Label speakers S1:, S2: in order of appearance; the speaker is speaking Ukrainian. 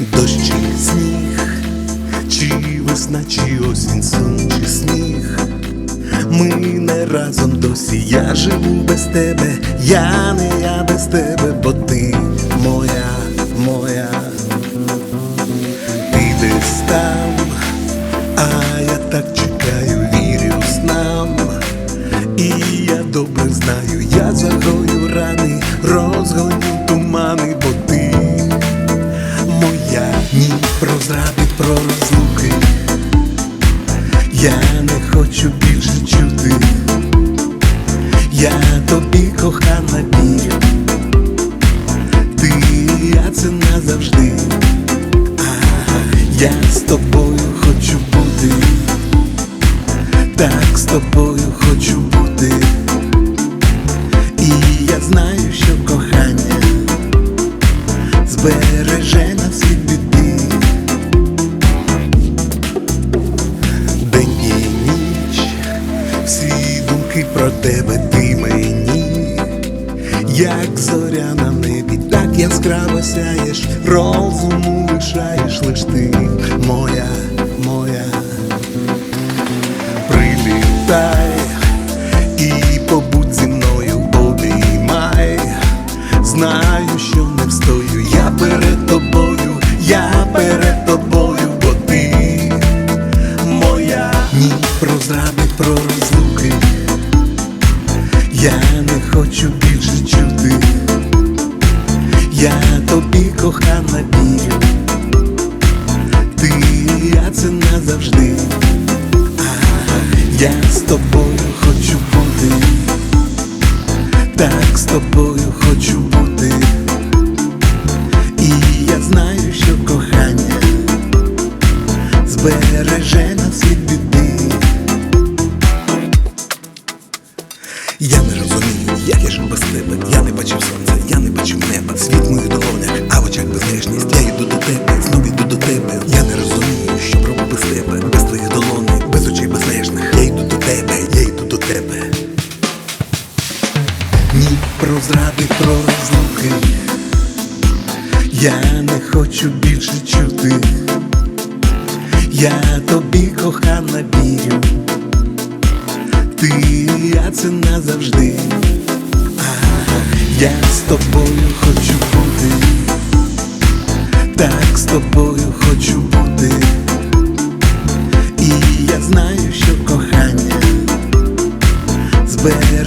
S1: Дощ чи сніг, чи весна, чи осінь, сон, чи сніг. Ми не разом досі, я живу без тебе, я не я без тебе, бо ти моя, моя, ти десь там, а я так чекаю, вірю снам. І я добре знаю, я загою про зради, про розлуки. Я не хочу більше чути, я тобі кохана вірю, ти я це назавжди, а я з тобою хочу бути, так з тобою хочу бути, і я знаю, що кохання збереже всі думки про тебе, ти мені, як зоря на небі, так яскраво сяєш, розуму лишаєш лиш ти, моя, моя, прилітай Я не хочу більше чути. Я тобі кохана вірю. Ти я це назавжди. Я з тобою хочу бути. Так з тобою хочу бути. І я знаю, що кохання збереже нас від бачив сонця, я не бачив неба. Світ в моїх долонях, а в очах безгрешність. Я йду до тебе, знов йду до тебе. Я не розумію, що робив без тебе, без твоїх долоней, без очей безгрешних. Я йду до тебе, я йду до тебе. Ні про зради, про розлуки. Я не хочу більше чути. Я тобі кохана вірю. Ти я це назавжди. Я з тобою хочу бути. Так з тобою хочу бути. І я знаю, що кохання збере